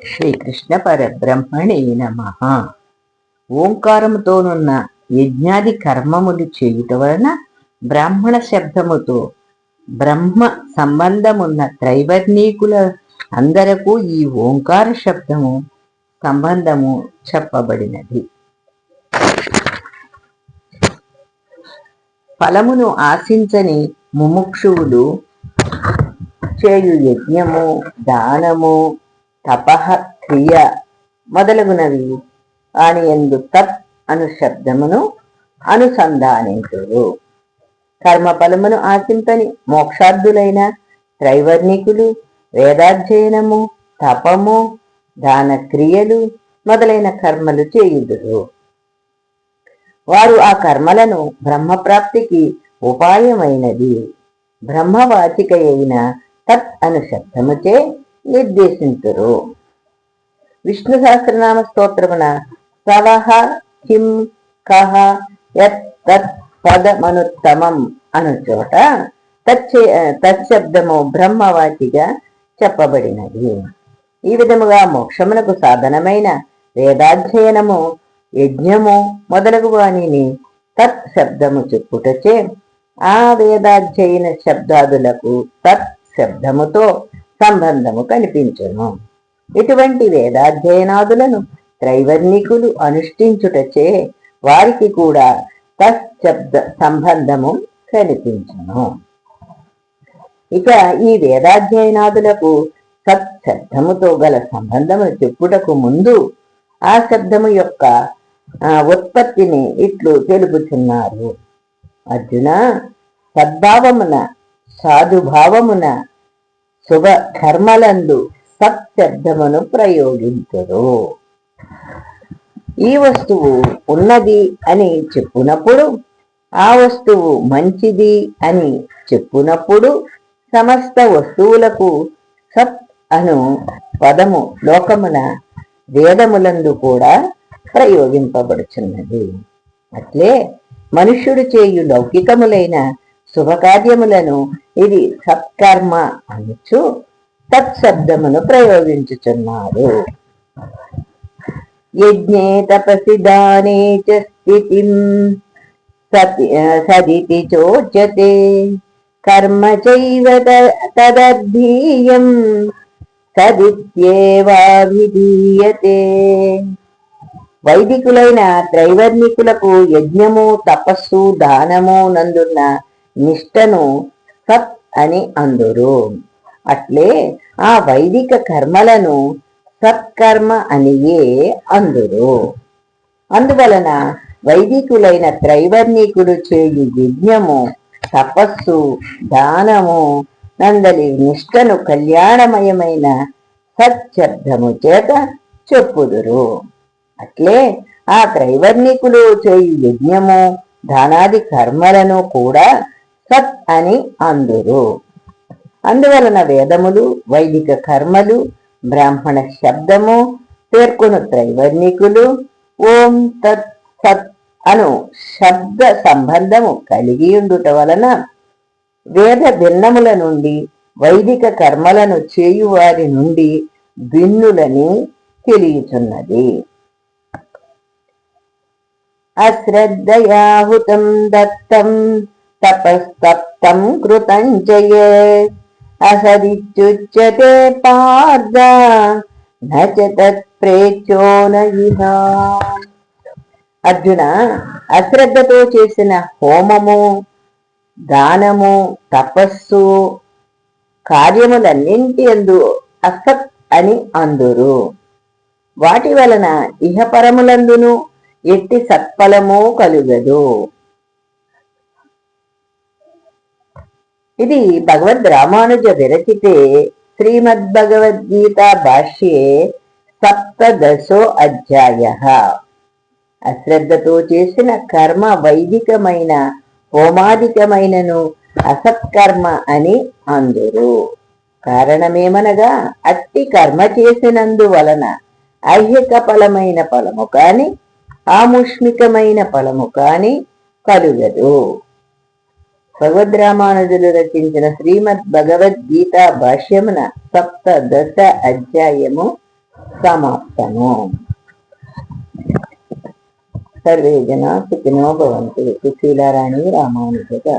శ్రీకృష్ణ పరబ్రహ్మణే నమ. ఓంకారముతోనున్న యజ్ఞాది కర్మములు చేయుట వలన బ్రాహ్మణ శబ్దముతో బ్రహ్మ సంబంధమున్న త్రైవర్ణీకుల అందరకు ఈ ఓంకార శబ్దము సంబంధము చెప్పబడినది. ఫలమును ఆశించని ముముక్షువులు చేయు యజ్ఞము దానము తపహ క్రియ మొదలగునవి. అని ఎందు తత్ అను శబ్దమును అనుసంధానించురు కర్మ ఫలమును ఆశింపని మోక్షార్థులైన త్రైవర్ణికులు వేదాధ్యయనము తపము దాన క్రియలు మొదలైన కర్మలు చేయుదురు. వారు ఆ కర్మలను బ్రహ్మప్రాప్తికి ఉపాయమైనది. బ్రహ్మవాచిక అయిన తత్ అను శబ్దముచే నిర్దేశింతురు విష్ణు సహస్రనామ స్తోత్రమున సవహ కిం కహ యత్ తత్ పదమనుత్తమం అను చోట తచ్చే- తత్శబ్దము బ్రహ్మవాచిగా చెప్పబడినది. ఈ విధముగా మోక్షమునకు సాధనమైన వేదాధ్యయనము యజ్ఞము మొదలగు వాణిని తత్ శబ్దము చెప్పుటచే ఆ వేదాధ్యయన శబ్దాదులకు తత్ శబ్దముతో సంబంధము కనిపించును ఇటువంటి వేదాధ్యయనాదులను త్రైవర్ణికులు అనుష్ఠించుటచే వారికి కూడా తశ్శబ్ద సంబంధము కనిపించును ఇక ఈ వేదాధ్యయనాదులకు సత్ శబ్దముతో గల సంబంధము చెప్పుటకు ముందు ఆ శబ్దము యొక్క ఉత్పత్తిని ఇట్లు తెలుపుచున్నారు. అర్జున సద్భావమున సాధుభావమున శుభ కర్మలందు సత్ శబ్దమును ప్రయోగించరు ఈ వస్తువు ఉన్నది అని చెప్పునప్పుడు ఆ వస్తువు మంచిది అని చెప్పునప్పుడు సమస్త వస్తువులకు సత్ అను పదము లోకమున వేదములందు కూడా ప్రయోగింపబడుచున్నది. అట్లే మనుష్యుడు చేయు లౌకికములైన శుభకార్యములను ఇది సత్కర్మ అనొచ్చు. తత్శబ్దమును ప్రయోగించుచున్నారు యజ్ఞే తపసి దానే చ స్థితిం సదితి చోచ్యతే. కర్మ చైవ తదర్ధీయం తదర్థీయం సదిత్యేవాభిధీయతే వైదికులైన త్రైవర్ణికులకు యజ్ఞము తపస్సు దానము నందున్న నిష్టను సత్ అని అందురు. అట్లే ఆ వైదిక కర్మలను సత్కర్మ అనియే అందురు. అందువలన వైదికులైన త్రైవర్ణికుడు చేయు యజ్ఞము తపస్సు దానము నందలి నిష్టను కళ్యాణమయమైన సత్శబ్దము చేత చెప్పుదురు. అట్లే ఆ త్రైవర్ణికులు చేయు యజ్ఞము దానాది కర్మలను కూడా సత్ అని అందురు. అందువలన వేదములు వైదిక కర్మలు బ్రాహ్మణ శబ్దము పేర్కొను త్రైవర్ణికులు ఓం తత్ సత్ అను శబ్ద సంబంధము కలిగి ఉండుట వలన వేద భిన్నముల నుండి వైదిక కర్మలను చేయువారి నుండి భిన్నులని తెలియచున్నది. అశ్రద్ధయాహుతం దత్తం తపస్తప్తం కృతం చయే అసదిత్యుచ్యతే పార్థ నచ అర్జున అశ్రద్ధతో చేసిన హోమము దానము తపస్సు కార్యములన్నింటి అందు అసత్ అని అందురు. వాటి వలన ఇహపరములందును ఎట్టి సత్ఫలము కలుగదు. ఇది భగవద్ రామానుజ విరచితే శ్రీమద్భగవద్గీత భాష్యే సప్తదశో అధ్యాయ. అశ్రద్ధతో చేసిన కర్మ వైదికమైన హోమాదికమైనను అసత్కర్మ అని అందురు. కారణమేమనగా అట్టి కర్మ చేసినందువలన ఐహిక ఫలమైన ఫలము కాని ఆముష్మికమైన ఫలము కాని కలుగదు. భగవద్రామానుజులు రచించిన శ్రీమద్ భగవద్గీత భాష్యమున సప్త దశ అధ్యాయము సమాప్తము. సర్వే జనా సుఖినో భవంతు. సుశీలారాణి రామానుజ